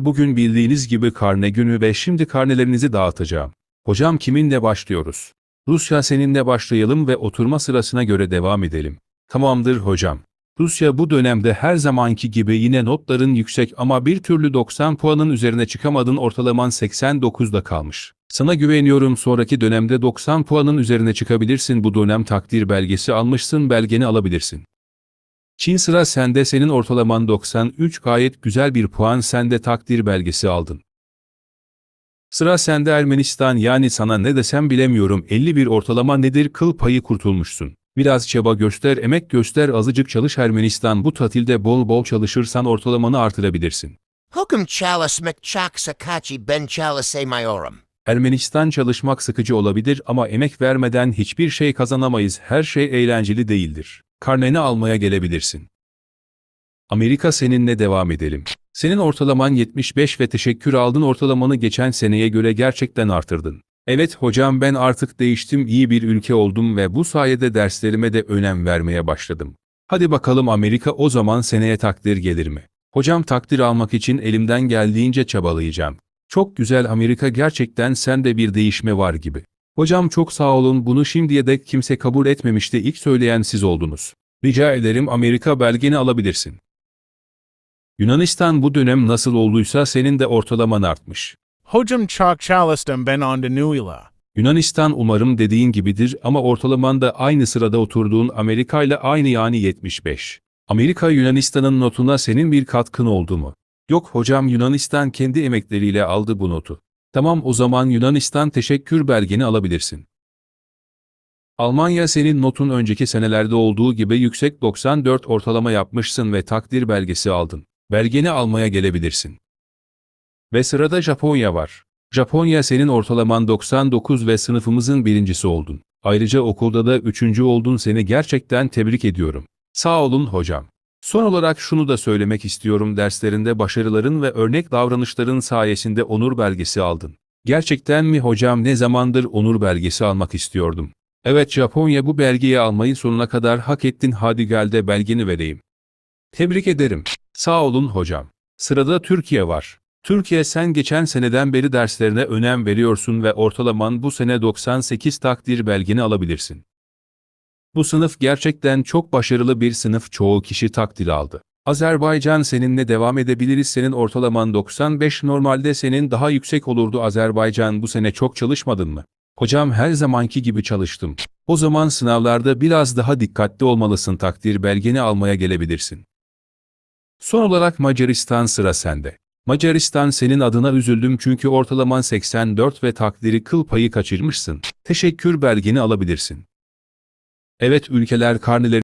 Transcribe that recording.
Bugün bildiğiniz gibi karne günü ve şimdi karnelerinizi dağıtacağım. Hocam kiminle başlıyoruz? Rusya seninle başlayalım ve oturma sırasına göre devam edelim. Tamamdır hocam. Rusya bu dönemde her zamanki gibi yine notların yüksek ama bir türlü 90 puanın üzerine çıkamadın ortalaman 89'da kalmış. Sana güveniyorum sonraki dönemde 90 puanın üzerine çıkabilirsin bu dönem takdir belgesi almışsın belgeni alabilirsin. Çin sıra sende senin ortalaman 93 gayet güzel bir puan sende takdir belgesi aldın. Sıra sende Ermenistan yani sana ne desem bilemiyorum 51 ortalama nedir kıl payı kurtulmuşsun. Biraz çaba göster emek göster azıcık çalış Ermenistan bu tatilde bol bol çalışırsan ortalamanı artırabilirsin. Hokum chalice mcchak sakachi ben chalice maiorum. Ermenistan çalışmak sıkıcı olabilir ama emek vermeden hiçbir şey kazanamayız her şey eğlenceli değildir. Karneni almaya gelebilirsin. Amerika seninle devam edelim. Senin ortalaman 75 ve teşekkür aldın ortalamanı geçen seneye göre gerçekten artırdın. Evet hocam ben artık değiştim iyi bir ülke oldum ve bu sayede derslerime de önem vermeye başladım. Hadi bakalım Amerika o zaman seneye takdir gelir mi? Hocam takdir almak için elimden geldiğince çabalayacağım. Çok güzel Amerika gerçekten sende bir değişme var gibi. Hocam çok sağ olun bunu şimdiye dek kimse kabul etmemişti ilk söyleyen siz oldunuz. Rica ederim Amerika belgeni alabilirsin. Yunanistan bu dönem nasıl olduysa senin de ortalaman artmış. Hocam chak chalistem ben on denuila. Yunanistan umarım dediğin gibidir ama ortalaman da aynı sırada oturduğun Amerika ile aynı yani 75. Amerika Yunanistan'ın notuna senin bir katkın oldu mu? Yok hocam Yunanistan kendi emekleriyle aldı bu notu. Tamam o zaman Yunanistan teşekkür belgeni alabilirsin. Almanya senin notun önceki senelerde olduğu gibi yüksek 94 ortalama yapmışsın ve takdir belgesi aldın. Belgeni almaya gelebilirsin. Ve sırada Japonya var. Japonya senin ortalaman 99 ve sınıfımızın birincisi oldun. Ayrıca okulda da üçüncü oldun seni gerçekten tebrik ediyorum. Sağ olun hocam. Son olarak şunu da söylemek istiyorum derslerinde başarıların ve örnek davranışların sayesinde onur belgesi aldın. Gerçekten mi hocam ne zamandır onur belgesi almak istiyordum. Evet Japonya bu belgeyi almayı sonuna kadar hak ettin hadi gel de belgeni vereyim. Tebrik ederim. Sağ olun hocam. Sırada Türkiye var. Türkiye sen geçen seneden beri derslerine önem veriyorsun ve ortalaman bu sene 98 takdir belgeni alabilirsin. Bu sınıf gerçekten çok başarılı bir sınıf çoğu kişi takdir aldı. Azerbaycan seninle devam edebiliriz senin ortalaman 95 normalde senin daha yüksek olurdu Azerbaycan bu sene çok çalışmadın mı? Hocam her zamanki gibi çalıştım. O zaman sınavlarda biraz daha dikkatli olmalısın takdir belgeni almaya gelebilirsin. Son olarak Macaristan sıra sende. Macaristan senin adına üzüldüm çünkü ortalaman 84 ve takdiri kıl payı kaçırmışsın. Teşekkür belgeni alabilirsin. Evet ülkeler karneleri